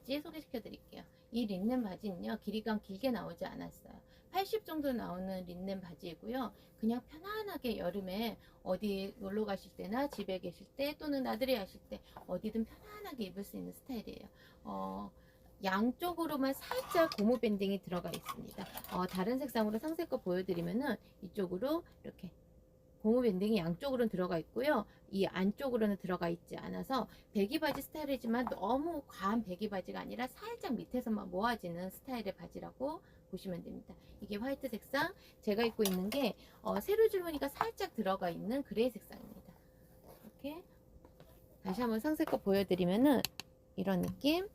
바지 소개시켜 드릴게요. 이 린넨 바지는요, 길이감 길게 나오지 않았어요. 80 정도 나오는 린넨 바지이고요. 그냥 편안하게 여름에 어디 놀러 가실 때나 집에 계실 때 또는 나들이 하실 때 어디든 편안하게 입을 수 있는 스타일이에요. 어, 양쪽으로만 살짝 고무 밴딩이 들어가 있습니다. 어, 다른 색상으로 상세 거 보여드리면은 이쪽으로 이렇게 고무 밴딩이 양쪽으로는 들어가 있고요. 이 안쪽으로는 들어가 있지 않아서 배기 바지 스타일이지만 너무 과한 배기 바지가 아니라 살짝 밑에서만 모아지는 스타일의 바지라고 보시면 됩니다. 이게 화이트 색상, 제가 입고 있는 게 어, 세로 줄무늬가 살짝 들어가 있는 그레이 색상입니다. 이렇게 다시 한번 상세 거 보여드리면은 이런 느낌.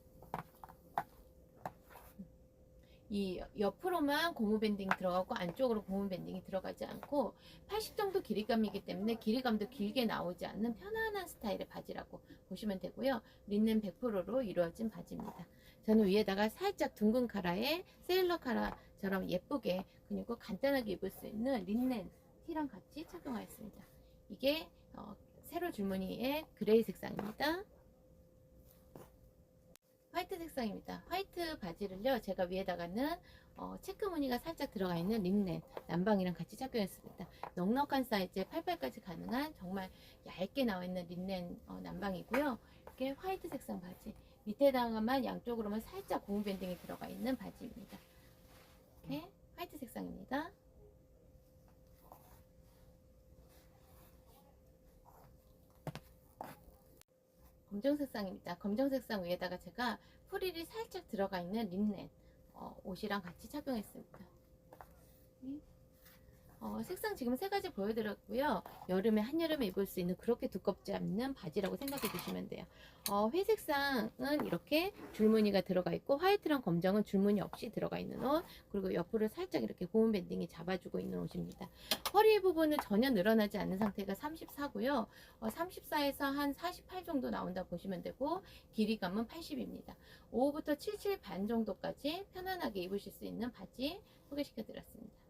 이 옆으로만 고무 밴딩 들어가고 안쪽으로 고무 밴딩이 들어가지 않고 80 정도 길이감이기 때문에 길이감도 길게 나오지 않는 편안한 스타일의 바지라고 보시면 되고요. 린넨 100%로 이루어진 바지입니다. 저는 위에다가 살짝 둥근 카라에 세일러 카라처럼 예쁘게 그리고 간단하게 입을 수 있는 린넨 티랑 같이 착용하였습니다. 이게 어, 세로 줄무늬의 그레이 색상입니다. 화이트 색상입니다. 화이트 바지를요, 제가 위에다가는 어, 체크 무늬가 살짝 들어가 있는 린넨 남방이랑 같이 착용했습니다. 넉넉한 사이즈에 팔팔까지 가능한 정말 얇게 나와 있는 린넨 어, 남방이고요. 이렇게 화이트 색상 바지 밑에다가만 양쪽으로만 살짝 고무 밴딩이 들어가 있는 바지입니다. 이렇게 화이트 색상입니다. 검정 색상입니다. 검정 색상 위에다가 제가 프릴이 살짝 들어가 있는 린넨 어, 옷이랑 같이 착용했습니다. 이, 어, 색상 지금 세 가지 보여드렸고요. 여름에 한여름에 입을 수 있는 그렇게 두껍지 않는 바지라고 생각해 주시면 돼요. 어, 회색상은 이렇게 줄무늬가 들어가 있고 화이트랑 검정은 줄무늬 없이 들어가 있는 옷 그리고 옆으로 살짝 이렇게 고무 밴딩이 잡아주고 있는 옷입니다. 허리 부분은 전혀 늘어나지 않는 상태가 34고요. 어, 34에서 한 48 정도 나온다 보시면 되고 길이감은 80입니다. 5부터 77 반 정도까지 편안하게 입으실 수 있는 바지 소개시켜 드렸습니다.